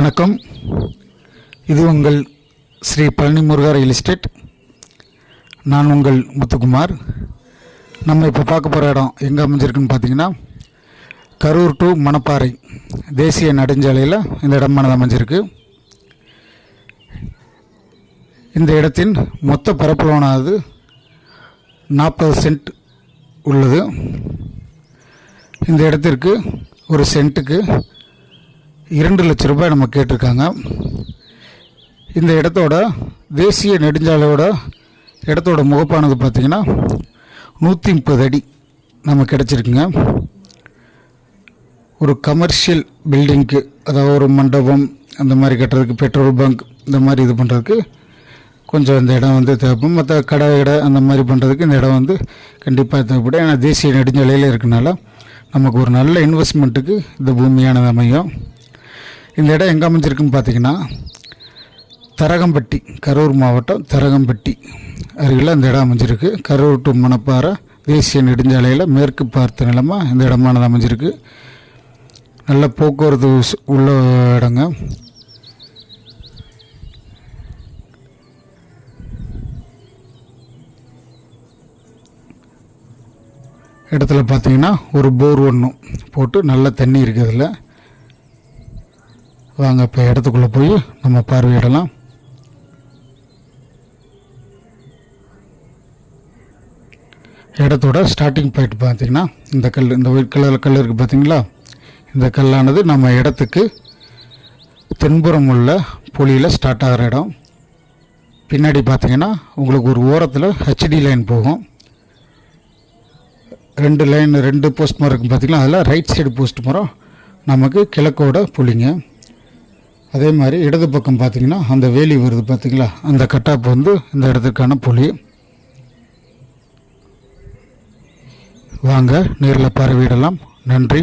வணக்கம். இது உங்கள் ஸ்ரீ பழனி முருகா ரியல் எஸ்டேட் நான் உங்கள் முத்துக்குமார். நம்ம இப்போ பார்க்க போகிற இடம் எங்கே அமைஞ்சிருக்குன்னு பார்த்தீங்கன்னா கரூர் டு மணப்பாறை தேசிய நெடுஞ்சாலையில் இந்த இடமானது அமைஞ்சிருக்கு. இந்த இடத்தின் மொத்த பரப்பளவானது நாற்பது சென்ட் உள்ளது. இந்த இடத்திற்கு ஒரு சென்ட்டுக்கு இரண்டு லட்ச ரூபாய் நம்ம கேட்டிருக்காங்க. இந்த இடத்தோட தேசிய நெடுஞ்சாலையோட இடத்தோட முகப்பானது பார்த்திங்கன்னா நூற்றி முப்பது அடி நம்ம கிடச்சிருக்குங்க. ஒரு கமர்ஷியல் பில்டிங்க்கு அதாவது ஒரு மண்டபம் அந்த மாதிரி கட்டுறதுக்கு பெட்ரோல் பங்க் இந்த மாதிரி இது பண்ணுறதுக்கு கொஞ்சம் இந்த இடம் வந்து தேவைப்படும். மற்ற கடை கடை அந்த மாதிரி பண்ணுறதுக்கு இந்த இடம் வந்து கண்டிப்பாக தேவைப்படும். ஏன்னா தேசிய நெடுஞ்சாலையில் இருக்கனால நமக்கு ஒரு நல்ல இன்வெஸ்ட்மெண்ட்டுக்கு இந்த பூமியானது அமையும். இந்த இடம் எங்கே அமைஞ்சிருக்குன்னு பார்த்தீங்கன்னா தரகம்பட்டி கரூர் மாவட்டம் தரகம்பட்டி அருகில் இந்த இடம் அமைஞ்சிருக்கு. கரூர் டு மணப்பாறை தேசிய நெடுஞ்சாலையில் மேற்கு பார்த்த நிலமாக இந்த இடமானது அமைஞ்சிருக்கு. நல்ல போக்குவரத்து உள்ள இடங்க. இடத்துல பார்த்தீங்கன்னா ஒரு போர் ஒன்றும் போட்டு நல்ல தண்ணி இருக்குதுல வாங்க இப்போ இடத்துக்குள்ளே போய் நம்ம பார்வையிடலாம். இடத்தோட ஸ்டார்டிங் பாயிண்ட் பார்த்திங்கன்னா இந்த கல் இந்த ஒயிட் கலர் கல் இருக்குது பார்த்திங்களா? இந்த கல்லானது நம்ம இடத்துக்கு தென்புறம் உள்ள புலியில் ஸ்டார்ட் ஆகிற இடம். பின்னாடி பார்த்திங்கன்னா உங்களுக்கு ஒரு ஓரத்தில் ஹெச்டி லைன் போகும். ரெண்டு லைன் ரெண்டு போஸ்ட் மரம் இருக்குது பார்த்திங்கன்னா அதில் ரைட் சைடு போஸ்ட் மரம் நமக்கு கிழக்கோட புலிங்க. அதே மாதிரி இடது பக்கம் பார்த்தீங்கன்னா அந்த வேலி வருது பார்த்தீங்களா? அந்த கட்டாப்பு வந்து இந்த இடத்துக்கான புலி. வாங்க நேரில் பரவிடலாம் நன்றி.